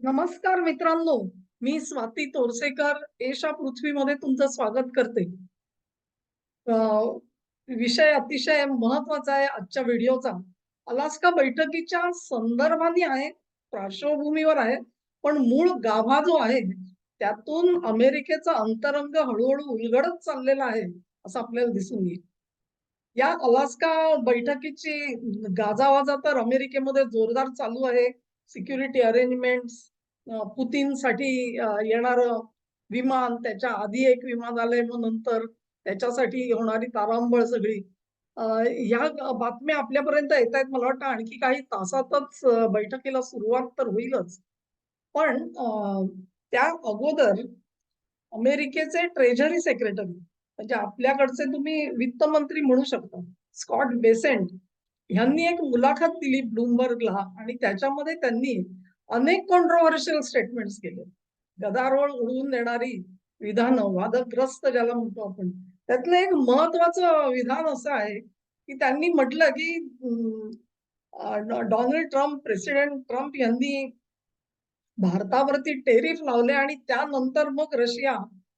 नमस्कार मित्रांनो मी स्वाती तोरसेकर एशा पृथ्वीमध्ये तुमचं स्वागत करते. विषय अतिशय महत्त्वाचा आहे आजच्या व्हिडिओचा. अलास्का बैठकीच्या संदर्भाने आहे पार्श्वभूमीवर आहे पण मूळ गाभा जो आहे त्यातून अमेरिकेचा अंतरंग हळूहळू उलगडत चाललेला आहे असं आपल्याला दिसून येईल. या अलास्का बैठकीची गाजावाजा तर अमेरिकेमध्ये जोरदार चालू आहे. सिक्युरिटी अरेंजमेंट पुतीनसाठी येणार विमान त्याच्या आधी एक विमान आलंय मग नंतर त्याच्यासाठी होणारी तारांबळ सगळी. ह्या बातम्या आपल्यापर्यंत येत आहेत मला वाटतं. आणखी काही तासातच बैठकीला सुरुवात तर होईलच. पण त्या अगोदर अमेरिकेचे ट्रेझरी सेक्रेटरी म्हणजे आपल्याकडचे तुम्ही वित्तमंत्री म्हणू शकता स्कॉट बेसेंट यांनी एक मुलाखत दिली ब्लूमबर्गला आणि त्याच्यामध्ये त्यांनी अनेक कॉन्ट्रोव्हर्शियल स्टेटमेंट्स केले. गदारोळ उडवून देणारी विधानं वादग्रस्त ज्याला म्हणतो आपण त्यातलं एक महत्वाचं विधान असं आहे की त्यांनी म्हटलं की डोनाल्ड ट्रम्प प्रेसिडेंट ट्रम्प यांनी भारतावरती टेरिफ लावले आणि त्यानंतर मग रशिया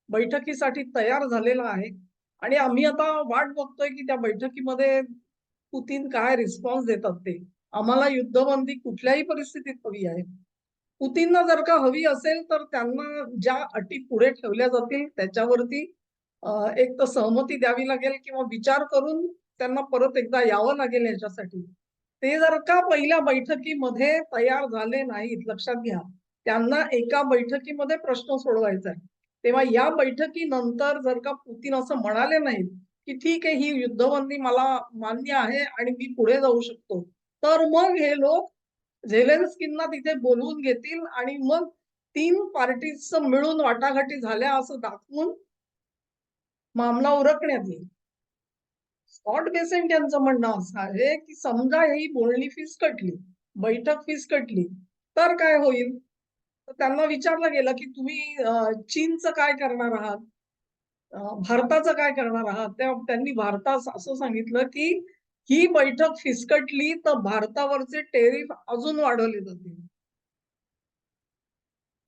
बैठकीसाठी तयार झालेला आहे. आणि आम्ही आता वाट बघतोय की त्या बैठकीमध्ये पुतीन काय रिस्पॉन्स देतात ते? आम्हाला युद्धबंदी कुठल्याही परिस्थितीत हवी आहे. पुतींना जर का हवी असेल तर त्यांना ज्या अटी पुढे ठेवल्या जातील त्याच्यावरती एक तर सहमती द्यावी लागेल किंवा विचार करून त्यांना परत एकदा यावं लागेल याच्यासाठी. ते जर का पहिल्या बैठकीमध्ये तयार झाले नाहीत लक्षात घ्या. त्यांना एका बैठकीमध्ये प्रश्न सोडवायचा आहे. तेव्हा या बैठकीनंतर जर का पुतीन असं म्हणाले नाहीत की ठीक आहे ही युद्धबंदी मला मान्य आहे आणि मी पुढे जाऊ शकतो. तर मग हे लोक झेलेन्स्कींना तिथे बोलवून घेतील आणि मग तीन पार्टीच मिळून वाटाघाटी झाल्या असं दाखवून मामला उरकण्यात येईल. स्कॉट बेसेंट यांचं म्हणणं असं आहे की समजा ही बोलणी फीस कटली बैठक फीस कटली तर काय होईल? तर त्यांना विचारलं गेलं की तुम्ही चीनचं काय करणार आहात? भारताचं काय करणार आहात? त्यांनी भारतास असं सांगितलं की ही बैठक फिसकटली तर भारतावरचे टेरिफ अजून वाढवले जातील.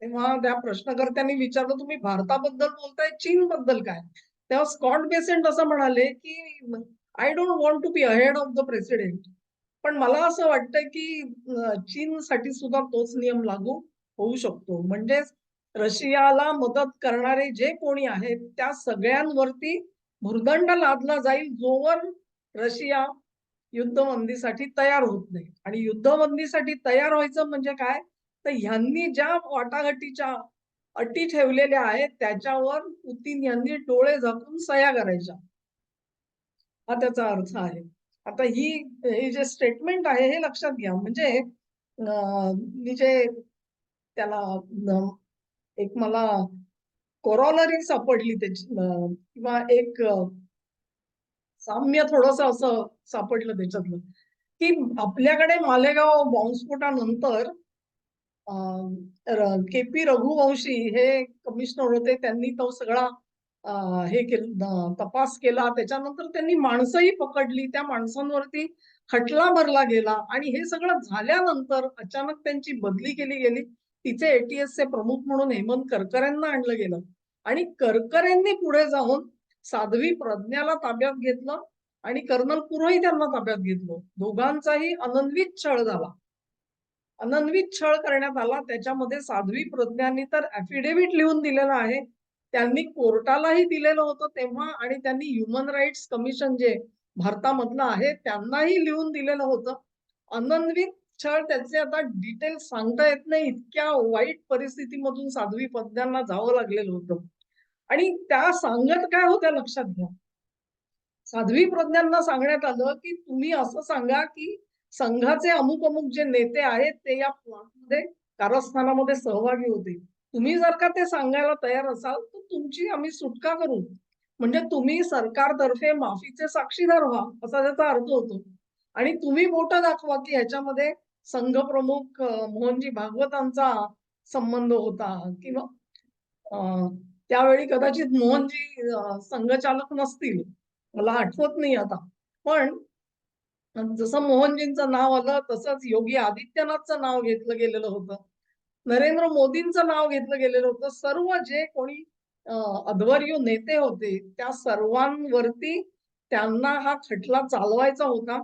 तेव्हा त्या प्रश्नकर्त्यांनी विचारलं तुम्ही भारताबद्दल बोलताय चीन बद्दल काय? तेव्हा स्कॉट बेसेंट असं म्हणाले की I don't want to be ahead of the president पण मला असं वाटतं की चीनसाठी सुद्धा तोच नियम लागू होऊ शकतो. म्हणजेच रशियाला मदत करणारे जे कोणी आहेत त्या सगळ्यांवरती भुर्दंड लादला जाईल जोवर रशिया युद्धबंदीसाठी तयार होत नाही. आणि युद्धबंदीसाठी तयार व्हायचं म्हणजे काय? तर ह्यांनी ज्या वाटाघाटीच्या अटी ठेवलेल्या आहेत त्याच्यावर पुतीन यांनी डोळे झाकून सया करायच्या. हा त्याचा अर्थ आहे. आता ही हे जे स्टेटमेंट आहे हे लक्षात घ्या. म्हणजे मी जे त्याला एक मला कोरॉलरी सापडली त्याची किंवा एक साम्य थोडस असं सापडलं त्याच्यातलं. की आपल्याकडे मालेगाव बॉम्बस्फोटानंतर के पी रघुवंशी हे कमिशनर होते त्यांनी तो सगळा हे केलं तपास केला. त्याच्यानंतर त्यांनी माणसंही पकडली. त्या माणसांवरती खटला भरला गेला. आणि हे सगळं झाल्यानंतर अचानक त्यांची बदली केली गेली. तिचे एटीएसचे प्रमुख म्हणून हेमंत करकरेंना आणलं गेलं. आणि करकरेंनी पुढे जाऊन साध्वी प्रज्ञाला ताब्यात घेतलं आणि कर्नल पुरही त्यांना ताब्यात घेतलं. दोघांचाही अनन्वित छळ झाला. अनन्वित छळ करण्यात आला. त्याच्यामध्ये साध्वी प्रज्ञांनी तर ऍफिडेव्हिट लिहून दिलेलं आहे. त्यांनी कोर्टालाही दिलेलं होतं तेव्हा आणि त्यांनी ह्युमन राईट्स कमिशन जे भारतामधलं आहे त्यांनाही लिहून दिलेलं होतं. अनन्वित छळ त्याचे आता डिटेल सांगता येत नाही. इतक्या वाईट परिस्थितीमधून साध्वी पद्यांना जावं लागलेलं होतं. आणि त्या सांगत काय होत्या लक्षात घ्या. साध्वी प्रज्ञांना सांगण्यात आलं की तुम्ही असं सांगा की संघाचे अमुक अमुक जे नेते आहेत ते या प्लॉटमध्ये कारस्थानामध्ये सहभागी होते तुम्ही जर का ते सांगायला तयार असाल तर तुमची आम्ही सुटका करू. म्हणजे तुम्ही सरकारतर्फे माफीचे साक्षीदार व्हा असा त्याचा अर्थ होतो. आणि तुम्ही बोट दाखवा की ह्याच्यामध्ये संघ प्रमुख मोहनजी भागवतांचा संबंध होता. किंवा त्यावेळी कदाचित मोहनजी संघचालक नसतील. मला आठवत नाही आता. पण जसं मोहनजींचं नाव आलं तसंच योगी आदित्यनाथचं नाव घेतलं गेलेलं होतं. नरेंद्र मोदींचं नाव घेतलं गेलेलं होतं. सर्व जे कोणी अध्वर्यू नेते होते त्या सर्वांवरती त्यांना हा खटला चालवायचा होता.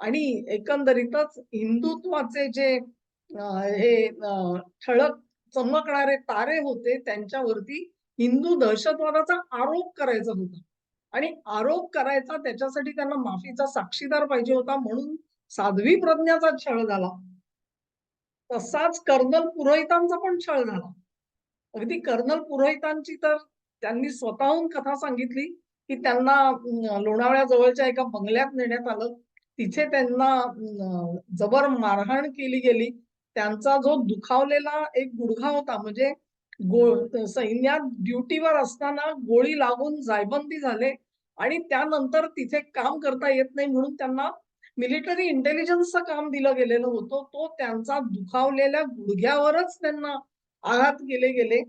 आणि एकंदरीतच हिंदुत्वाचे जे हे ठळक चमकणारे तारे होते त्यांच्यावरती हिंदू दहशतवादाचा आरोप करायचा होता. आणि आरोप करायचा त्याच्यासाठी त्यांना माफीचा साक्षीदार पाहिजे होता म्हणून साध्वी प्रज्ञाचा छळ झाला. तसाच कर्नल पुरोहितांचा पण छळ झाला. अगदी कर्नल पुरोहितांची तर त्यांनी स्वतःहून कथा सांगितली की त्यांना लोणावळ्याजवळच्या एका बंगल्यात नेण्यात आलं. तिथे त्यांना जबर मारहाण केली गेली. त्यांचा जो दुखावलेला एक गुडघा होता म्हणजे गो सैन्यात ड्युटीवर असताना गोळी लागून जायबंदी झाले आणि त्यानंतर तिथे काम करता येत नाही म्हणून त्यांना मिलिटरी इंटेलिजन्सचं काम दिलं गेलेलं होतं. तो त्यांचा दुखावलेल्या गुडघ्यावरच त्यांना आघात केले गेले.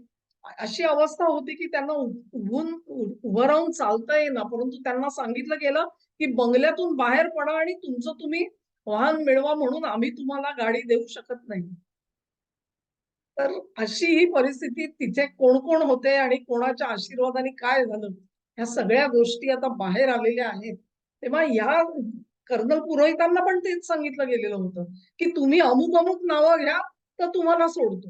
अशी अवस्था होती की त्यांना उभून उभं राहून चालता येईना. परंतु त्यांना सांगितलं गेलं की बंगल्यातून बाहेर पडा आणि तुमचं तुम्ही वाहन मिळवा म्हणून आम्ही तुम्हाला गाडी देऊ शकत नाही. तर अशी ही परिस्थिती तिथे कोण कोण होते आणि कोणाच्या आशीर्वादाने काय झालं ह्या सगळ्या गोष्टी आता बाहेर आलेल्या आहेत. तेव्हा या कर्नल पुरोहितांना पण तेच सांगितलं गेलेलं होतं की तुम्ही अमुक अमुक नावं घ्या तर तुम्हाला सोडतो.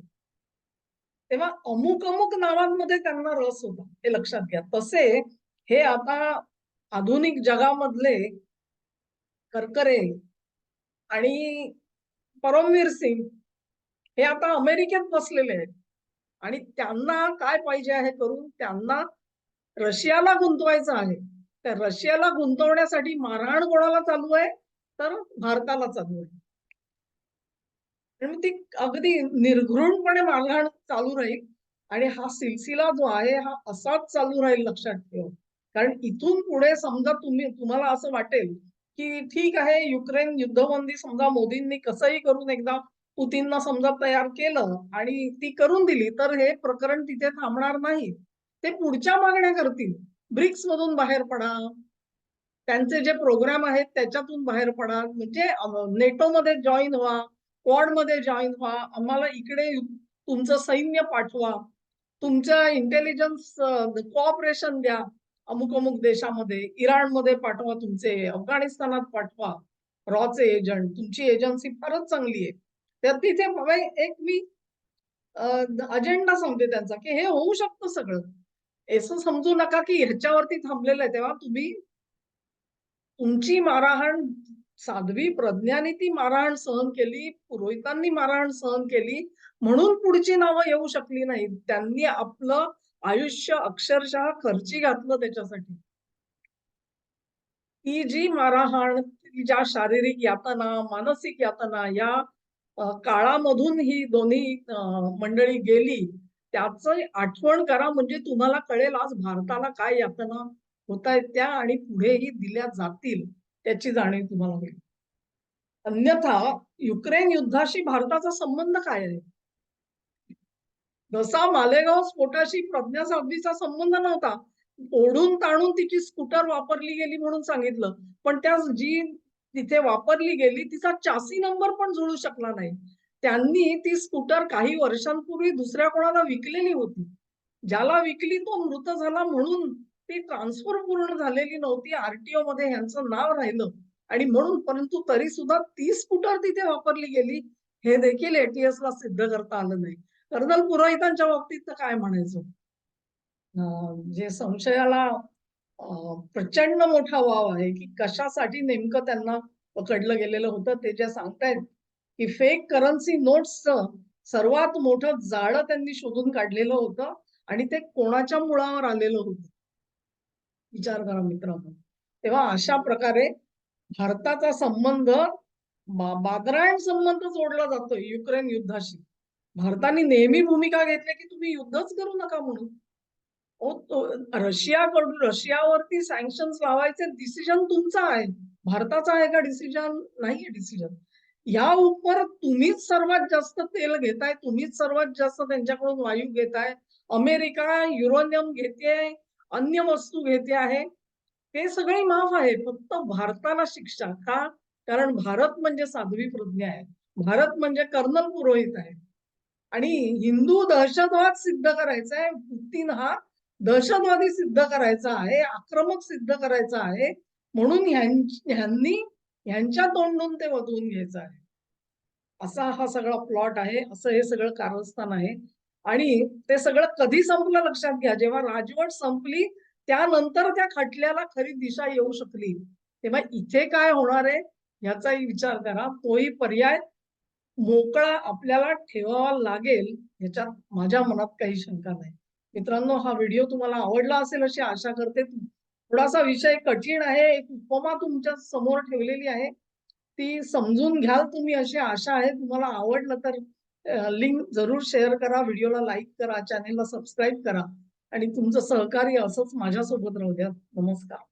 तेव्हा अमुक अमुक नावांमध्ये त्यांना रस होता. हे लक्षात घ्या. तसे हे आता आधुनिक जगामधले करकरे आणि परमवीर सिंग हे आता अमेरिकेत बसलेले आहेत. आणि त्यांना काय पाहिजे आहे करून त्यांना रशियाला गुंतवायचं आहे. त्या रशियाला गुंतवण्यासाठी मारहाण कोणाला चालू आहे? तर भारताला चालू आहे. मग ती अगदी निर्घृणपणे मारहाण चालू राहील. आणि हा सिलसिला जो आहे हा असाच चालू राहील लक्षात ठेव. कारण इथून पुढे समजा तुम्ही तुम्हाला असं वाटेल की ठीक आहे युक्रेन युद्धबंदी समजा मोदींनी कसंही करून एकदा पुतींना समजा तयार केलं आणि ती करून दिली तर हे प्रकरण तिथे थांबणार नाही. ते पुढच्या मागण्या करतील. ब्रिक्स मधून बाहेर पडा. त्यांचे जे प्रोग्राम आहेत त्याच्यातून बाहेर पडा. म्हणजे नेटो मध्ये जॉईन व्हा. मध्ये जॉईन व्हा. आम्हाला इकडे तुमचं सैन्य पाठवा. तुमच्या इंटेलिजन्स कोऑपरेशन द्या. अमुक अमुक देशामध्ये इराणमध्ये पाठवा तुमचे अफगाणिस्तानात पाठवा. रॉचे एजंट तुमची एजन्सी फारच चांगली आहे. तर तिथे एक मी अजेंडा सांगते त्यांचा की हे होऊ शकतं सगळं. असं समजू नका की ह्याच्यावरती थांबलेलं आहे. तेव्हा तुम्ही तुमची मारहाण साध्वी प्रज्ञाने ती मारहाण सहन केली पुरोहितांनी मारहाण सहन केली म्हणून पुढची नावं येऊ शकली नाहीत. त्यांनी आपलं आयुष्य अक्षरशः खर्ची घातलं त्याच्यासाठी. ती जी मारहाण ज्या शारीरिक यातना मानसिक यातना या काळामधून ही दोन्ही मंडळी गेली त्याच आठवण करा म्हणजे तुम्हाला कळेल आज भारताला काय यातना होत आहेत त्या आणि पुढेही दिल्या जातील. त्याची जाणीव तुम्हाला होईल. अन्यथा युक्रेन युद्धाशी भारताचा संबंध काय आहे? जसा मालेगाव स्फोटाशी प्रज्ञा सावधीचा संबंध नव्हता ओढून ताणून तिची स्कूटर वापरली गेली म्हणून सांगितलं. पण त्या जी तिथे वापरली गेली तिचा चासी नंबर पण जुळू शकला नाही. त्यांनी ती स्कूटर काही वर्षांपूर्वी दुसऱ्या कोणाला विकलेली होती. ज्याला विकली तो मृत झाला म्हणून ती ट्रान्सफर पूर्ण झालेली नव्हती. आरटीओ मध्ये ह्यांचं नाव राहिलं. आणि म्हणून परंतु तरी सुद्धा ती स्कूटर तिथे वापरली गेली. हे देखील एटीएस ला सिद्ध करता आलं नाही. कर्नल पुरोहितांच्या बाबतीत तर काय म्हणायचं? जे संशयाला प्रचंड मोठा वाव आहे की कशासाठी नेमकं त्यांना पकडलं गेलेलं होतं ते जे सांगतायत की फेक करन्सी नोट्सचं सर्वात मोठं जाळं त्यांनी शोधून काढलेलं होतं आणि ते कोणाच्या मुळावर आलेलं होतं? विचार करा मित्रांनो. तेव्हा अशा प्रकारे भारताचा संबंध बा- बादरायण संबंध जोडला जातो युक्रेन युद्धाशी. भारताने नेहमी भूमिका घेतली की तुम्ही युद्धच करू नका म्हणून. ओ तो रशियाकडून रशियावरती सँक्शन लावायचे डिसिजन तुमचा आहे. भारताचा आहे का डिसिजन नाहीये डिसिजन या उपर तुम्हीच सर्वात जास्त तेल घेताय तुम्हीच सर्वात जास्त त्यांच्याकडून वायू घेताय. अमेरिका युरोनियम घेते अन्य वस्तू घेते आहे हे सगळे माफ आहे फक्त भारताला शिक्षा का? कारण भारत म्हणजे साध्वी प्रज्ञा आहे. भारत म्हणजे कर्नल पुरोहित आहे. आणि हिंदू दहशतवाद सिद्ध करायचा आहे पुतीन हा दहशतवादी सिद्ध करायचा आहे आक्रमक सिद्ध करायचा आहे म्हणून ह्यांनी ह्यांच्या तोंडून ते वधवून घ्यायचं आहे. असा हा सगळा प्लॉट आहे असं हे सगळं कारस्थान आहे. आणि ते सगळं कधी संपलं लक्षात घ्या. जेव्हा राजवट संपली त्यानंतर त्या खटल्याला खरी दिशा येऊ शकली. तेव्हा इथे काय होणार आहे याचाही विचार करा. तोही पर्याय मोकळा आपल्याला ठेवावा लागेल याच्यात माझ्या मनात काही शंका नाही. मित्रांनो हा व्हिडिओ तुम्हाला आवडला असेल अशी आशा करते. थोडासा विषय कठीण आहे एक उपमा तुमच्यासमोर ठेवलेली आहे. ती समजून घ्याल तुम्ही अशी आशा आहे. तुम्हाला आवडलं तर लिंक जरूर शेअर करा व्हिडिओला लाईक करा चॅनेलला सबस्क्राईब करा. आणि तुमचं सहकार्य असंच माझ्यासोबत राहू द्या. नमस्कार.